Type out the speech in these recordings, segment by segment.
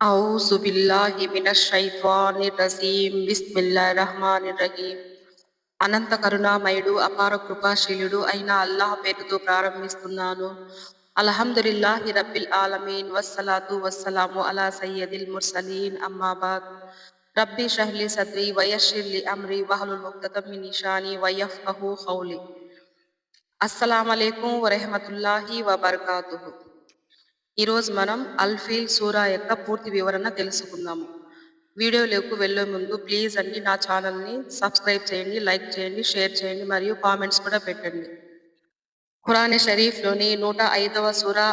أعوذ بالله من الشيطان الرجيم بسم الله الرحمن الرحيم అనంత కరుణామయుడు అపార కృపాశీలుడు అయిన అల్లాహ్ పేరుతో ప్రారంభిస్తున్నాను అల్హమ్దులిల్లాహి రబ్బిల్ ఆలమీన్ వస్సలాతు వస్సలాము అలా సయ్యదిల్ ముర్సలీన్ అమ్మాబాద్ రబ్బి షహ్లి సద్రి వయషిర్లి అమ్రి వహలుల్ ముక్తతం మిన్ నిషాని వయఫ్కహు ఖౌలి అస్సలాము అలైకుం వరహమతుల్లాహి వబర్కాతుహు ఈరోజు మనం అల్ఫీల్ సూరా యొక్క పూర్తి వివరణ తెలుసుకుందాము. వీడియోలోకి వెళ్ళే ముందు ప్లీజ్ అండి నా ఛానల్ని సబ్స్క్రైబ్ చేయండి లైక్ చేయండి షేర్ చేయండి మరియు కామెంట్స్ కూడా పెట్టండి. ఖురాన్ షరీఫ్లోని నూట ఐదవ సూరా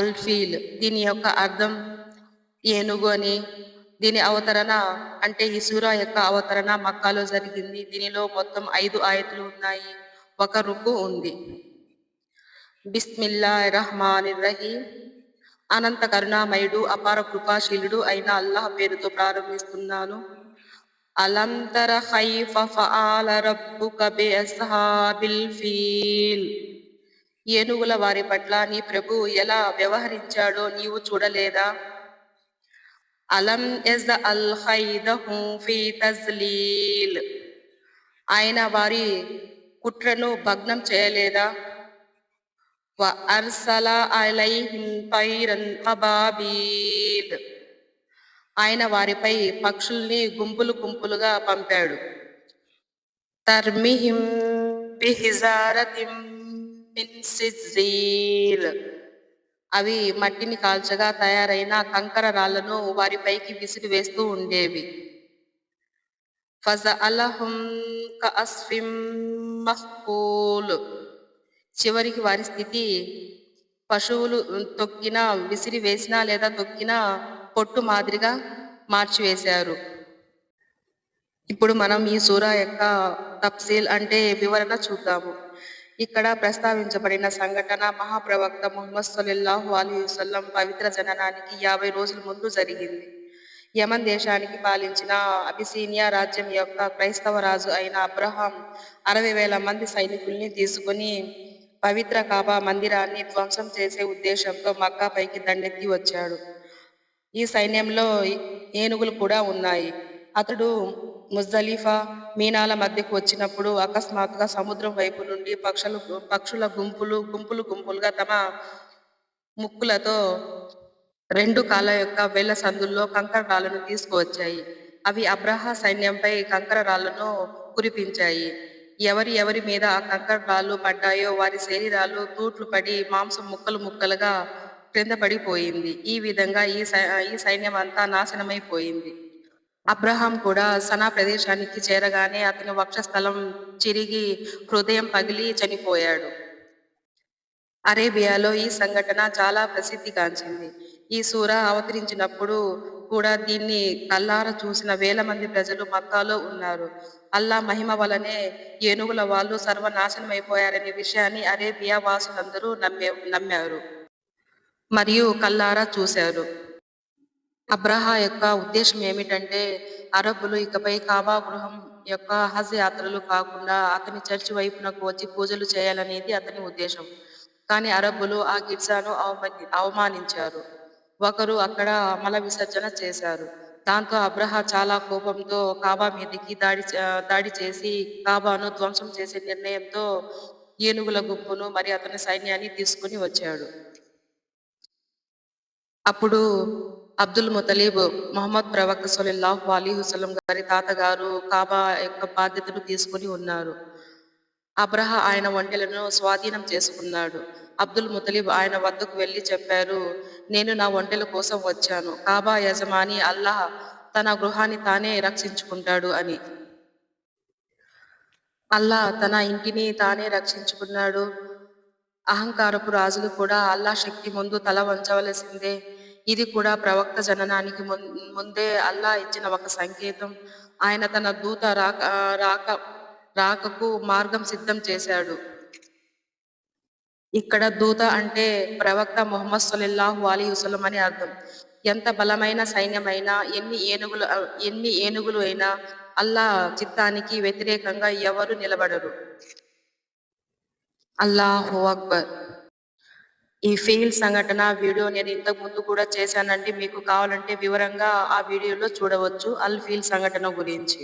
అల్ఫీల్ దీని యొక్క అర్థం ఏనుగు అని దీని అవతరణ అంటే ఈ సూరా యొక్క అవతరణ మక్కాలో జరిగింది. దీనిలో మొత్తం ఐదు ఆయతులు ఉన్నాయి. ఒక రుకు ఉంది. బిస్మిల్లా రహమాన్ రహీం అనంత కరుణామయుడు అపార కృపాశీలుడు అయిన అల్లాహ్ పేరుతో ప్రారంభిస్తున్నాను. అలంతర ఖైఫ ఫఆల రబ్బుక బిఅస్హాబిల్ ఫీల్. ఏనుగుల వారి పట్ల నీ ప్రభు ఎలా వ్యవహరించాడో నీవు చూడలేదా? అలం ఎజ్ అల్ ఖైదహు ఫీ తజ్లీల్. ఆయన వారి కుట్రను భగ్నం చేయలేదా? అర్సల ఆయన వారిపై పక్షుల్ని గుంపులు గుంపులుగా పంపాడు. తర్మిహిం అవి మట్టిని కాల్చగా తయారైన కంకర రాళ్ళను వారిపైకి విసిరి వేస్తూ ఉండేవి. ఫజ అలహం కస్ఫిం మహ్కూల్ చివరికి వారి స్థితి పశువులు తొక్కిన విసిరి వేసినా లేదా తొక్కిన పొట్టు మాదిరిగా మార్చివేశారు. ఇప్పుడు మనం ఈ సూరా యొక్క తప్సీల్ అంటే వివరణ చూద్దాము. ఇక్కడ ప్రస్తావించబడిన సంఘటన మహాప్రవక్త ముహమ్మద్ సల్లల్లాహు అలీ వసల్లం పవిత్ర జననానికి యాభై రోజుల ముందు జరిగింది. యమన్ దేశానికి పాలించిన అబిసీనియా రాజ్యం యొక్క క్రైస్తవ రాజు అయిన అబ్రహాం అరవై వేల మంది సైనికుల్ని తీసుకుని పవిత్ర కాబా మందిరాన్ని ధ్వంసం చేసే ఉద్దేశంతో మక్కా పైకి దండెత్తి వచ్చాడు. ఈ సైన్యంలో ఏనుగులు కూడా ఉన్నాయి. అతడు ముజ్జలీఫా మీనాల మధ్యకు వచ్చినప్పుడు అకస్మాత్తుగా సముద్రం వైపు నుండి పక్షులు పక్షుల గుంపులు గుంపులు గుంపులుగా తమ ముక్కులతో రెండు కాళ్ళ యొక్క వేల సందుల్లో కంకర రాళ్ళను తీసుకువచ్చాయి. అవి అబ్రహా సైన్యంపై కంకర రాళ్ళను కురిపించాయి. ఎవరి ఎవరి మీద ఆ పడ్డాయో వారి శరీరాలు తూట్లు పడి మాంసం ముక్కలు ముక్కలుగా క్రింద పడిపోయింది. ఈ విధంగా ఈ ఈ సైన్యం అంతా నాశనమైపోయింది. అబ్రహాం కూడా సనా ప్రదేశానికి చేరగానే అతని వక్షస్థలం చిరిగి హృదయం పగిలి చనిపోయాడు. అరేబియాలో ఈ సంఘటన చాలా ప్రసిద్ధిగాంచింది ఈ సూర అవతరించినప్పుడు కూడా దీన్ని కల్లార చూసిన వేల మంది ప్రజలు మక్కాలో ఉన్నారు. అల్లా మహిమ వలనే ఏనుగుల వాళ్ళు సర్వనాశనమైపోయారనే విషయాన్ని అరేబియా వాసులందరూ నమ్మే నమ్మారు. మరియు కల్లారా చూశారు. అబ్రహా యొక్క ఉద్దేశం ఏమిటంటే అరబ్బులు ఇకపై కాబా గృహం యొక్క హజ్ యాత్రలు కాకుండా అతని చర్చి వైపునకు వచ్చి పూజలు చేయాలనేది అతని ఉద్దేశం. కానీ అరబ్బులు ఆ గిర్జాను అవమానించారు. ఒకరు అక్కడ మల విసర్జన చేశారు. దాంతో అబ్రహ చాలా కోపంతో కాబా మీదకి దాడి దాడి చేసి కాబాను ధ్వంసం చేసే నిర్ణయంతో ఏనుగుల గుంపును మరి అతని సైన్యాన్ని తీసుకుని వచ్చాడు. అప్పుడు అబ్దుల్ ముతలీబ్ మొహమ్మద్ ప్రవక్త సొలిల్లాహ్ అలీ హుసలం గారి తాతగారు కాబా యొక్క బాధ్యతను తీసుకుని ఉన్నారు. అబ్రహ ఆయన ఒంటెలను స్వాధీనం చేసుకున్నాడు. అబ్దుల్ ముతలిబ్ ఆయన వద్దకు వెళ్ళి చెప్పారు నేను నా ఒంటెల కోసం వచ్చాను. కాబా యజమాని అల్లాహ్ తన గృహాన్ని తానే రక్షించుకుంటాడు అని. అల్లా తన ఇంటిని తానే రక్షించుకున్నాడు. అహంకారపు రాజులు కూడా అల్లా శక్తి ముందు తల వంచవలసిందే. ఇది కూడా ప్రవక్త జననానికి ముందే అల్లా ఇచ్చిన ఒక సంకేతం. ఆయన తన దూత రాక రాక రాకకు మార్గం సిద్ధం చేశాడు. ఇక్కడ దూత అంటే ప్రవక్త మొహమ్మద్ సొల్లాహు అలీ వసలం అని అర్థం. ఎంత బలమైన సైన్యమైనా ఎన్ని ఏనుగులు ఎన్ని ఏనుగులు అయినా అల్లా చిత్తానికి వ్యతిరేకంగా ఎవరు నిలబడరు. అల్లాహు అక్బర్. ఈ ఫెయిల్ సంఘటన వీడియో నేను ఇంతకు ముందు కూడా చేశానండి. మీకు కావాలంటే వివరంగా ఆ వీడియోలో చూడవచ్చు. అల్ ఫీల్ సంఘటన గురించి.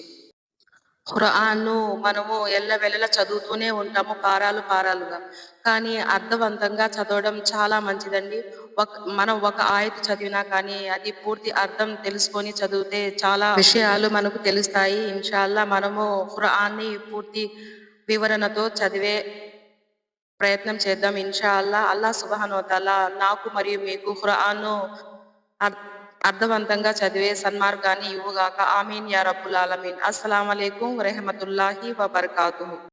ఖురాన్ను మనము ఎల్లవెల్లలా చదువుతూనే ఉంటాము పారాలు పారాలుగా. కానీ అర్థవంతంగా చదవడం చాలా మంచిదండి. ఒక మనం ఒక ఆయత చదివినా కానీ అది పూర్తి అర్థం తెలుసుకొని చదివితే చాలా విషయాలు మనకు తెలుస్తాయి. ఇన్షాల్లా మనము ఖురాన్ని పూర్తి వివరణతో చదివే ప్రయత్నం చేద్దాం ఇన్షా అల్లా అల్లా నాకు మరియు మీకు ఖురాన్ను అర్- అర్థవంతంగా చదివే సన్మార్గాన్ని ఇవ్వుగాక. ఆమీన్ యా రబ్బుల్ ఆలమీన్. అస్సలం అయికం వరహమతుల్లాహి వబర్కాతు